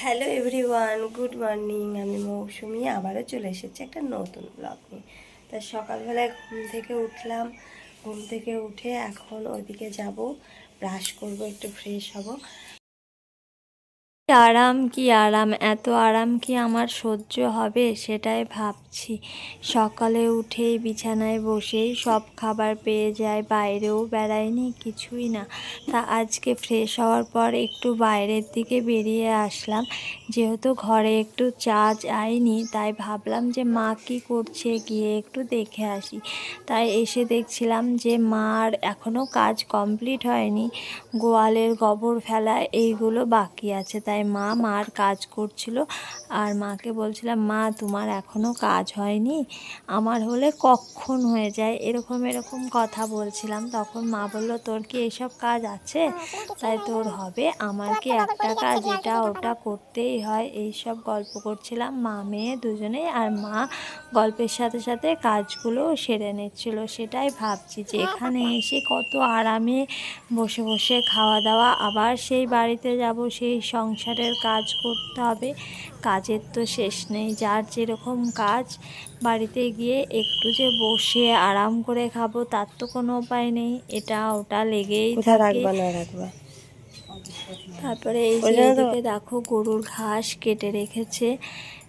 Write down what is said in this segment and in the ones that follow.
Hello everyone good morning আমি মৌসুমি, আবারও চলে এসেছি একটা নতুন ব্লগ নিয়ে। তা সকালবেলায় ঘুম থেকে উঠলাম, ঘুম থেকে উঠে এখন ওইদিকে যাব ব্রাশ করব, একটু ফ্রেশ হব। আরাম, কি আরাম? এত আরাম কি আমার সহ্য হবে? সেটাই ভাবছি। সকালে উঠেই বিছানায় বসেই সব খাবার পেয়ে যায় বাইরেও বেড়াইনি, কিছুই না। তা আজকে ফ্রেশ হওয়ার পর একটু বাইরের দিকে বেরিয়ে আসলাম। যেহেতু ঘরে একটু চা যায়নি তাই ভাবলাম যে মা কি করছে গিয়ে একটু দেখে আসি। তাই এসে দেখছিলাম যে মার এখনও কাজ কমপ্লিট হয়নি। গোয়ালের গোবর ফেলা এইগুলো বাকি আছে, তাই মা মার কাজ করছিল আর মাকে বলছিলাম মা তোমার এখনও কাজ হয়নি? আমার হলে কখন হয়ে যায়। এরকম এরকম কথা বলছিলাম। তখন মা বলল তোর কি এইসব কাজ আছে? তাই তোর হবে। আমার কি একটা কাজ এটা ওটা করতেই হয়? এই সব গল্প করছিলাম মা মেয়ে দুজনেই আর মা গল্পের সাথে সাথে কাজগুলো সেরে নিচ্ছিল। সেটাই ভাবছি যে এখানে এসে কত আরামে বসে বসে খাওয়া দাওয়া আবার সেই বাড়িতে যাব সেই সংসারের কাজ করতে হবে। কাজের তো শেষ নেই। যার যেরকম কাজ বাড়িতে গিয়ে একটু যে বসে আরাম করে খাব তার তো কোনো উপায় নেই। এটা ওটা লেগেই রাখবা না রাখবা? তারপরে এই যে এদিকে দেখো গরুর ঘাস কেটে রেখেছে।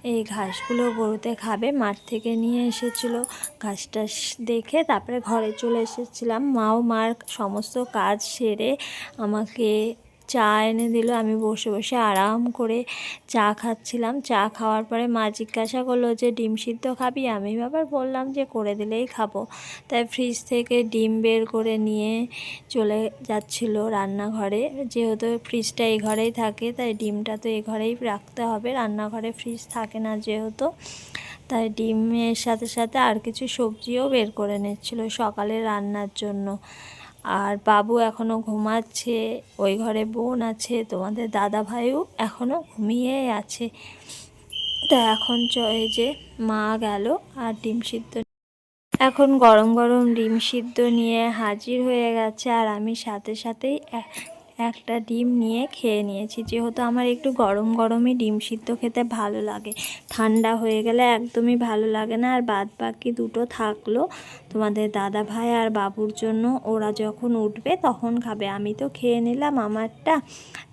এই ঘাসগুলো গরুতে খাবে। মাঠ থেকে নিয়ে এসেছিল ঘাসটা স- দেখে তারপরে ঘরে চলে এসেছিলাম। মাও মার সমস্ত কাজ সেরে আমাকে চা এনে দিল, আমি বসে বসে আরাম করে চা খাচ্ছিলাম। চা খাওয়ার পরে মা জিজ্ঞাসা করল যে, ডিম সিদ্ধ খাবি? আমি আবার বললাম যে, করে দিলেই খাব। তাই ফ্রিজ থেকে ডিম বের করে নিয়ে চলে যাচ্ছিল রান্নাঘরে। যেহেতু ফ্রিজটা এই ঘরেই থাকে, তাই ডিমটা তো এই ঘরেই রাখতে হবে। রান্নাঘরে ফ্রিজ থাকে না যেহেতু, তাই ডিমের সাথে সাথে আর কিছু সবজিও বের করে নিচ্ছিল সকালে রান্নার জন্য। আর বাবু এখনও ঘুমাচ্ছে, ওই ঘরে বোন আছে, তোমাদের দাদা ভাইও এখনও ঘুমিয়ে আছে। তা এখন চ যে মা গেল আর ডিম সিদ্ধ এখন গরম গরম ডিম সিদ্ধ নিয়ে হাজির হয়ে গেছে আর আমি সাথে সাথেই একটা ডিম নিয়ে খেয়ে নিয়েছি। যেহেতু আমার একটু গরম গরমই ডিম সিদ্ধ খেতে ভালো লাগে। ঠান্ডা হয়ে গেলে একদমই ভালো লাগে না। আর বাদ বাকি দুটো থাকল তোমাদের দাদা ভাই আর বাবুর জন্য। ওরা যখন উঠবে তখন খাবে। আমি তো খেয়ে নিলাম আমারটা।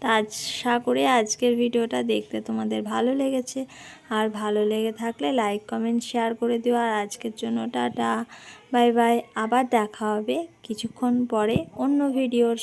তা আশা করি আজকের ভিডিওটা দেখতে তোমাদের ভালো লেগেছে। আর ভালো লেগে থাকলে লাইক কমেন্ট শেয়ার করে দিও। আর আজকের জন্য টাটা। Bye bye. আবার দেখা হবে কিছুক্ষণ পরে অন্য ভিডিওর